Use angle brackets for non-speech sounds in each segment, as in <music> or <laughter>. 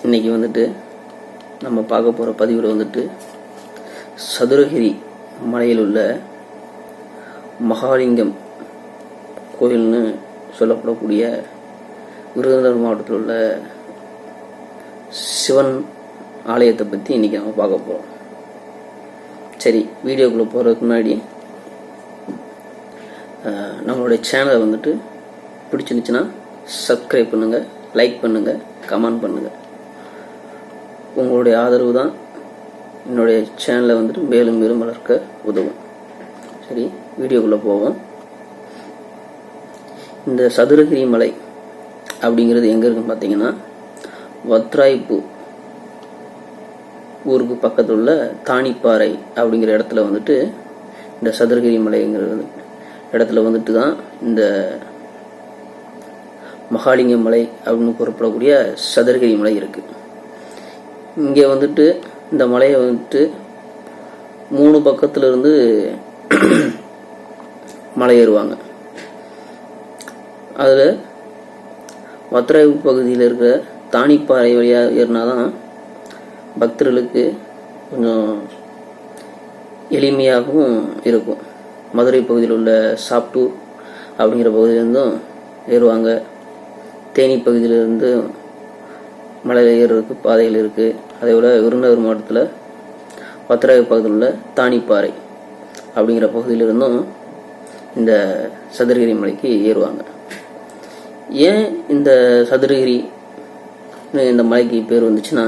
இன்னைக்கு வந்துட்டு நம்ம பார்க்க போகிற பதிவில் வந்துட்டு சதுரகிரி மலையில் உள்ள மகாலிங்கம் கோயில்னு சொல்லப்படக்கூடிய விருதுநகர் மாவட்டத்தில் உள்ள சிவன் ஆலயத்தை பற்றி இன்றைக்கி நம்ம பார்க்க போகிறோம் சரி வீடியோக்குள்ளே போகிறதுக்கு முன்னாடி நம்மளுடைய சேனலை வந்துட்டு பிடிச்சிருந்துச்சுன்னா சப்ஸ்கிரைப் பண்ணுங்கள் லைக் பண்ணுங்கள் கமெண்ட் பண்ணுங்கள் உங்களுடைய ஆதரவு தான் என்னுடைய சேனலை வந்துட்டு மேலும் மேலும் வளர்க்க உதவும். சரி வீடியோக்குள்ளே போவோம். இந்த சதுரகிரி மலை அப்படிங்கிறது எங்கே இருக்குன்னு பார்த்தீங்கன்னா வத்ராய்ப்பு ஊருக்கு பக்கத்தில் உள்ள தானிப்பாறை அப்படிங்கிற இடத்துல வந்துட்டு இந்த சதுரகிரி மலைங்கிற இடத்துல வந்துட்டு தான் இந்த மகாலிங்க மலை அப்படின்னு கூறப்படக்கூடிய சதுரகிரி மலை இருக்குது இங்கே வந்துட்டு இந்த மலையை வந்துட்டு மூணு பக்கத்தில் இருந்து <clears throat> மலை ஏறுவாங்க அதில் வத்ராய்வு பகுதியில் இருக்கிற தானிப்பாறை வழியாக ஏறினா தான் பக்தர்களுக்கு கொஞ்சம் எளிமையாகவும் இருக்கும். மதுரை பகுதியில் உள்ள சாப்டூர் அப்படிங்கிற பகுதியிலேருந்தும் ஏறுவாங்க. தேனி பகுதியிலிருந்து மலையில் ஏறுறதுக்கு பாதைகள் இருக்குது அதே போல் விருதுநகர் மாவட்டத்தில் பத்திராய பகுதியில் உள்ள தானிப்பாறை அப்படிங்கிற பகுதியிலிருந்தும் இந்த சதுரகிரி மலைக்கு ஏறுவாங்க. ஏன் இந்த சதுரகிரி இந்த மலைக்கு பேர் வந்துச்சுன்னா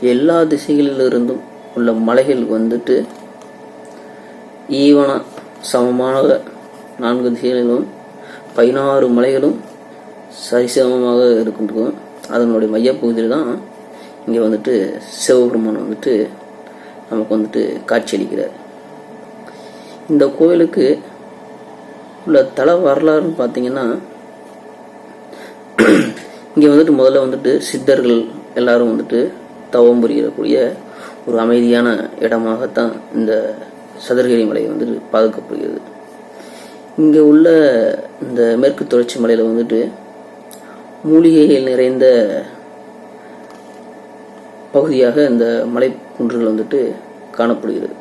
எல்லா திசைகளிலிருந்தும் உள்ள மலைகள் வந்துட்டு ஈவனாக சமமாக நான்கு திசைகளிலும் பதினாறு மலைகளும் சரிசமமாக இருக்கும் அதனுடைய மையப்பகுதியில் தான் இங்கே வந்துட்டு சிவபெருமான் வந்துட்டு நமக்கு வந்துட்டு காட்சியளிக்கிறார். இந்த கோயிலுக்கு உள்ள தல வரலாறுன்னு பார்த்தீங்கன்னா இங்கே வந்துட்டு முதல்ல வந்துட்டு சித்தர்கள் எல்லாரும் வந்துட்டு தவம் புரியக்கூடிய ஒரு அமைதியான இடமாகத்தான் இந்த சதுரகிரி மலை வந்துட்டு பாதுகாக்கப்படுகிறது. இங்கே உள்ள இந்த மேற்கு தொடர்ச்சி மலையில் வந்துட்டு மூலிகைகள் நிறைந்த பகுதியாக இந்த மலைக்குன்றுகள் வந்துட்டு காணப்படுகிறது.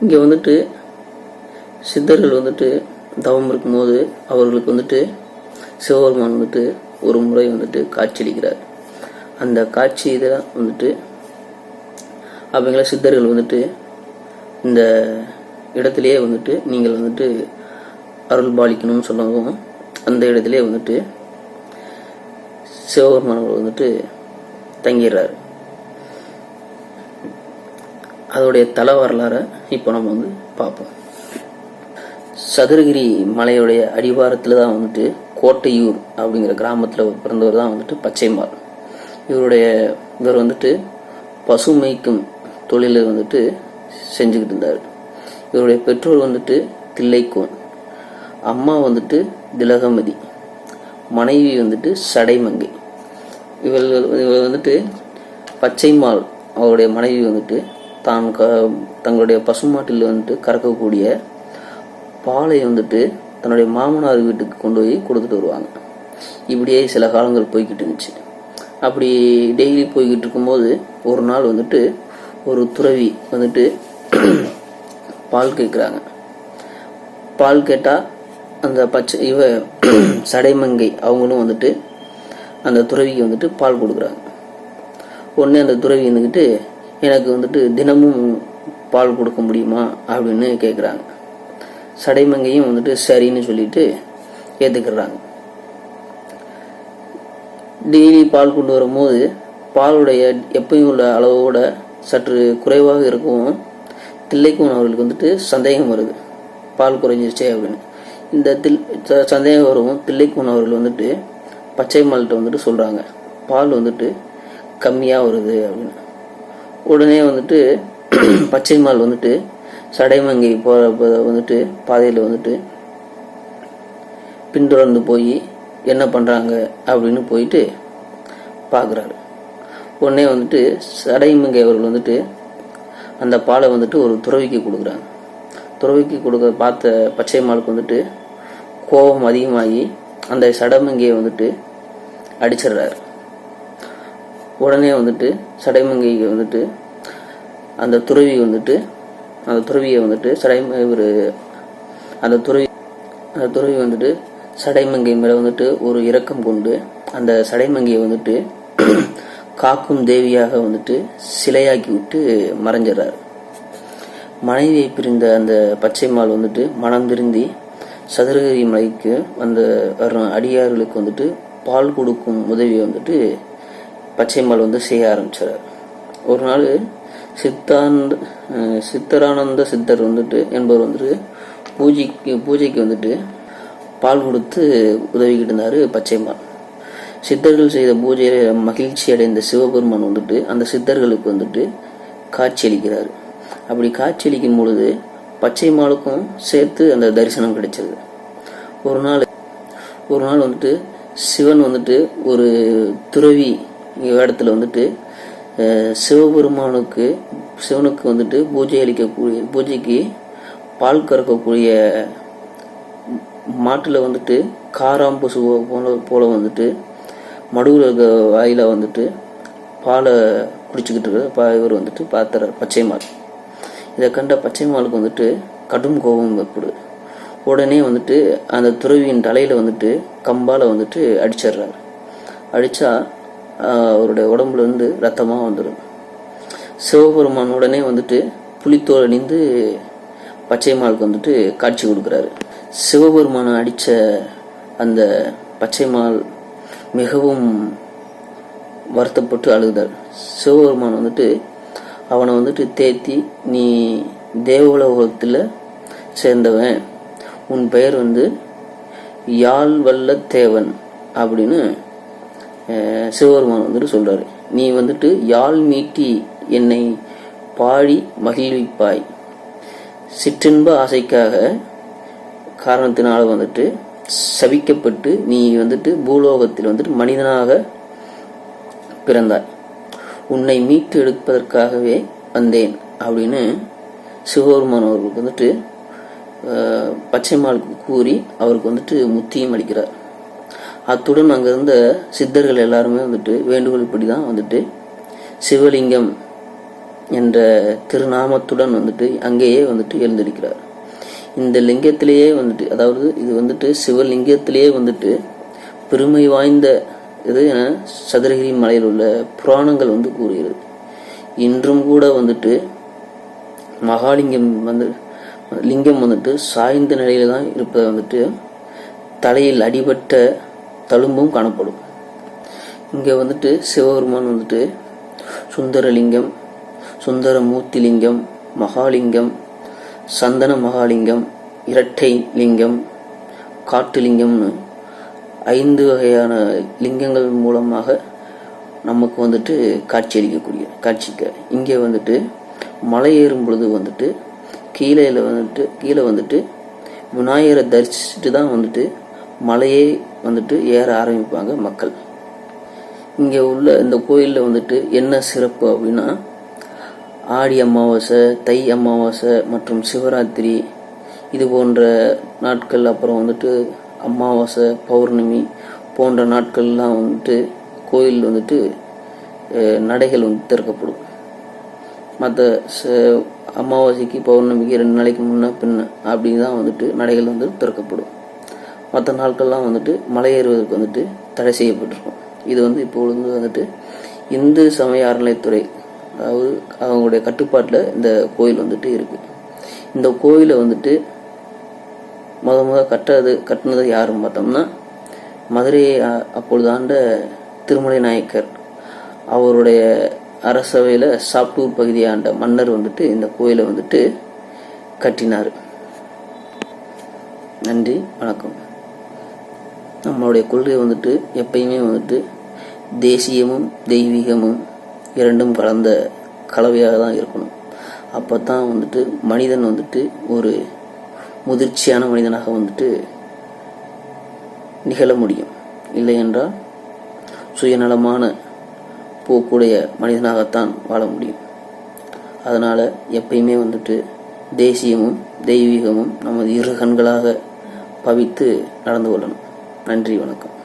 இங்கே வந்துட்டு சித்தர்கள் வந்துட்டு தவம் இருக்கும்போது அவர்களுக்கு வந்துட்டு சிவபெருமான் வந்துட்டு ஒரு முறை வந்துட்டு காட்சியளிக்கிறார். அந்த காட்சி இதில் வந்துட்டு அவங்கள சித்தர்கள் வந்துட்டு இந்த இடத்திலேயே வந்துட்டு நீங்கள் வந்துட்டு அருள் பாலிக்கணும்னு சொல்லவும் அந்த இடத்திலே வந்துட்டு சிவபெருமான் அவர்கள் வந்துட்டு தங்கிடுறாரு. அதோடைய தல வரலாறை இப்போ நம்ம வந்து பார்ப்போம். சதுரகிரி மலையுடைய அடிவாரத்தில் தான் வந்துட்டு கோட்டையூர் அப்படிங்கிற கிராமத்தில் பிறந்தவர் தான் வந்துட்டு பச்சைமார். இவருடைய இவர் வந்துட்டு பசுமைக்கும் தொழிலை வந்துட்டு செஞ்சுக்கிட்டு இருந்தார். இவருடைய பெற்றோர் வந்துட்டு தில்லைக்கோன். அம்மா வந்துட்டு திலகமதி மனைவி வந்துட்டு சடைமங்கை. இவர்கள் இவர் வந்துட்டு பச்சைமால் அவருடைய மனைவி வந்துட்டு தான் க தங்களுடைய பசுமாட்டில் வந்துட்டு கறக்கக்கூடிய பாலை வந்துட்டு தன்னுடைய மாமனார் வீட்டுக்கு கொண்டு போய் கொடுத்துட்டு வருவாங்க. இப்படியே சில காலங்கள் போய்கிட்டு இருந்துச்சு. அப்படி டெய்லி போய்கிட்டு இருக்கும்போது ஒரு நாள் வந்துட்டு ஒரு துறவி வந்துட்டு பால் கேட்குறாங்க. பால் கேட்டால் அந்த பச்சை இவ <clears throat> சடைமங்கை அவங்களும் வந்துட்டு அந்த துறவிக்கு வந்துட்டு பால் கொடுக்குறாங்க. உடனே அந்த துறவி இருந்துக்கிட்டு எனக்கு வந்துட்டு தினமும் பால் கொடுக்க முடியுமா? அப்படின்னு கேட்குறாங்க சடைமங்கையும் வந்துட்டு சரின்னு சொல்லிட்டு ஏற்றுக்கிறாங்க டெய்லி பால் கொண்டு வரும்போது பாலுடைய எப்பயும் உள்ள அளவோட சற்று குறைவாக இருக்கவும் தில்லைக்கும் அவர்களுக்கு வந்துட்டு சந்தேகம் வருது. பால் குறைஞ்சிருச்சே அப்படின்னு. இந்த தில் ச- சந்தேகம் வரவும் தில்லைக்கும் அவர்கள் வந்துட்டு பச்சை மால்கிட்ட வந்துட்டு சொல்கிறாங்க பால் வந்துட்டு கம்மியாக வருது அப்படின்னு. உடனே வந்துட்டு <clears throat> பச்சைமால் வந்துட்டு சடைமங்கை போகிற வந்துட்டு பாதையில் வந்துட்டு பின்தொடர்ந்து போய் என்ன பண்ணுறாங்க அப்படின்னு போயிட்டு பார்க்குறாரு உடனே வந்துட்டு சடைமங்கை அவர்கள் வந்துட்டு அந்த பாலை வந்துட்டு ஒரு துறவிக்கு கொடுக்குறாங்க. துறவிக்கு கொடுக்க பார்த்த பச்சைமாளுக்கு வந்துட்டு கோபம் அதிகமாகி அந்த சடமங்கையை வந்துட்டு அடிச்சிடுறாரு. உடனே வந்துட்டு சடைமங்கைக்கு வந்துட்டு அந்த துறவி வந்துட்டு அந்த துறவியை வந்துட்டு சடை ஒரு அந்த துறவி அந்த துறவி வந்துட்டு சடைமங்கை மேலே வந்துட்டு ஒரு இரக்கம் கொண்டு அந்த சடைமங்கையை வந்துட்டு <clears throat> காக்கும் தேவியாக வந்துட்டு சிலையாக்கி விட்டு மறைஞ்சிடறாரு. மனைவியை பிரிந்த அந்த பச்சைமால் வந்துட்டு மனம் திருந்தி சதுரகிரி மலைக்கு வந்த வர்ற அடியார்களுக்கு வந்துட்டு பால் கொடுக்கும் உதவியை வந்துட்டு பச்சைமால் வந்து செய்ய ஆரம்பிச்சார். ஒரு நாள் சித்தாந்த சித்தரானந்த சித்தர் வந்துட்டு என்பவர் வந்துட்டு பூஜைக்கு பூஜைக்கு வந்துட்டு பால் கொடுத்து உதவிக்கிட்டு இருந்தார் பச்சைமால் சித்தர்கள் செய்த பூஜையில் மகிழ்ச்சி அடைந்த சிவபெருமான் வந்துட்டு அந்த சித்தர்களுக்கு வந்துட்டு காட்சியளிக்கிறார் அப்படி காட்சியளிக்கும் பொழுது பச்சை மாலுக்கும் சேர்த்து அந்த தரிசனம் கிடைச்சது. ஒரு நாள் ஒரு நாள் வந்துட்டு சிவன் வந்துட்டு ஒரு துறவி இடத்துல வந்துட்டு சிவபெருமானுக்கு சிவனுக்கு வந்துட்டு பூஜை அளிக்கக்கூடிய பூஜைக்கு பால் கறக்கக்கூடிய மாட்டில் வந்துட்டு காராம்பு சுவ போல போல வந்துட்டு மடுவில் இருக்க வாயில வந்துட்டு பாலை குடிச்சுக்கிட்டு இருக்க இவர் வந்துட்டு பார்த்துறார் பச்சைமால் இதை கண்ட பச்சைமாலுக்கு வந்துட்டு கடும் கோபம் ஏற்படுது. உடனே வந்துட்டு அந்த துறவியின் தலையில் வந்துட்டு கம்பால் வந்துட்டு அடிச்சிடுறாரு. அடித்தா அவருடைய உடம்புலேருந்து ரத்தமாக வந்துடும் சிவபெருமான் உடனே வந்துட்டு புலித்தோல் அணிந்து பச்சைமாலுக்கு வந்துட்டு காட்சி கொடுக்குறாரு. சிவபெருமானை அடித்த அந்த பச்சைமால் மிகவும் வருத்தப்பட்டு அழுகுதார் சிவபெருமான் வந்துட்டு அவனை வந்துட்டு தேத்தி நீ தேவலோகத்தில் சேர்ந்தவன். உன் பெயர் வந்து யாழ் வல்ல தேவன் அப்படின்னு சிவபெருமான் வந்துட்டு சொல்கிறாரு நீ வந்துட்டு யாழ் மீட்டி என்னை பாடி மகிழ்விப்பாய். சிற்றின்ப ஆசைக்காக காரணத்தினால் வந்துட்டு சபிக்கப்பட்டு நீ வந்துட்டு பூலோகத்தில் வந்துட்டு மனிதனாக பிறந்தாய். உன்னை மீட்டு எடுப்பதற்காகவே வந்தேன் அப்படின்னு சிவபெருமான் அவர்களுக்கு வந்துட்டு பச்சைமாளுக்கு பச்சைமாலுக்கு கூறி அவருக்கு வந்துட்டு முத்தியும் அளிக்கிறார். அத்துடன் அங்கே இருந்த சித்தர்கள் எல்லாருமே வந்துட்டு வேண்டுகோள் இப்படி தான் வந்துட்டு சிவலிங்கம் என்ற திருநாமத்துடன் வந்துட்டு அங்கேயே வந்துட்டு எழுந்திருக்கிறார். இந்த லிங்கத்திலேயே வந்துட்டு அதாவது இது வந்துட்டு சிவலிங்கத்திலேயே வந்துட்டு பெருமை வாய்ந்த இது என சதுரகிரி மலையில் உள்ள புராணங்கள் வந்து கூறுகிறது. இன்றும் கூட வந்துட்டு மகாலிங்கம் வந்து லிங்கம் வந்துட்டு சாய்ந்த நிலையில தான் இருப்பதை வந்துட்டு தலையில் அடிபட்ட தழும்பும் காணப்படும். இங்கே வந்துட்டு சிவபெருமான் வந்துட்டு சுந்தரலிங்கம் சுந்தரமூர்த்தி லிங்கம் மகாலிங்கம் சந்தன மகாலிங்கம் இரட்டை லிங்கம் காட்டு லிங்கம்னு ஐந்து வகையான லிங்கங்கள் மூலமாக நமக்கு வந்துட்டு காட்சியளிக்கக்கூடிய காட்சிக்க. இங்கே வந்துட்டு மலை ஏறும் பொழுது வந்துட்டு கீழே வந்துட்டு கீழே வந்துட்டு விநாயகரை தரிசிச்சுட்டு தான் வந்துட்டு மலையே வந்துட்டு ஏற ஆரம்பிப்பாங்க மக்கள். இங்கே உள்ள இந்த கோயிலில் வந்துட்டு என்ன சிறப்பு அப்படின்னா ஆடி அமாவாசை தை அமாவாசை மற்றும் சிவராத்திரி இது போன்ற நாட்கள் அப்புறம் வந்துட்டு அமாவாசை பௌர்ணமி போன்ற நாட்கள்லாம் வந்துட்டு கோயில் வந்துட்டு நடைகள் வந்து திறக்கப்படும். மற்ற அமாவாசைக்கு பௌர்ணமிக்கு ரெண்டு நாளைக்கு முன்னே பின்ன அப்படி தான் வந்துட்டு நடைகள் வந்து திறக்கப்படும். மற்ற நாட்கள்லாம் வந்துட்டு மலையேறுவதற்கு வந்துட்டு தடை செய்யப்பட்டிருக்கும். இது வந்து இப்பொழுது வந்துட்டு இந்து சமய அறநிலைத்துறை அதாவது அவங்களுடைய கட்டுப்பாட்டில் இந்த கோயில் வந்துட்டு இருக்குது இந்த கோயிலை வந்துட்டு முத முத கட்டது கட்டினது யாருன்னு பார்த்தோம்னா மதுரையை அ- அப்பொழுது ஆண்ட திருமலை நாயக்கர். அவருடைய அரசவையில் சாப்டூர் பகுதியாண்ட மன்னர் வந்துட்டு இந்த கோயிலை வந்துட்டு கட்டினார். நன்றி வணக்கம். நம்மளுடைய கொள்கை வந்துட்டு எப்பயுமே வந்துட்டு தேசியமும் தெய்வீகமும் இரண்டும் கலந்த கலவையாக தான் இருக்கணும். அப்போ தான் வந்துட்டு மனிதன் வந்துட்டு ஒரு முதிர்ச்சியான மனிதனாக வந்துட்டு நிகழ முடியும். இல்லை என்றால் சுயநலமான போக்குடைய மனிதனாகத்தான் வாழ முடியும். அதனால் எப்பயுமே வந்துட்டு தேசியமும் தெய்வீகமும் நமது இரு கண்களாக பவித்து நடந்து கொள்ளணும். நன்றி வணக்கம்.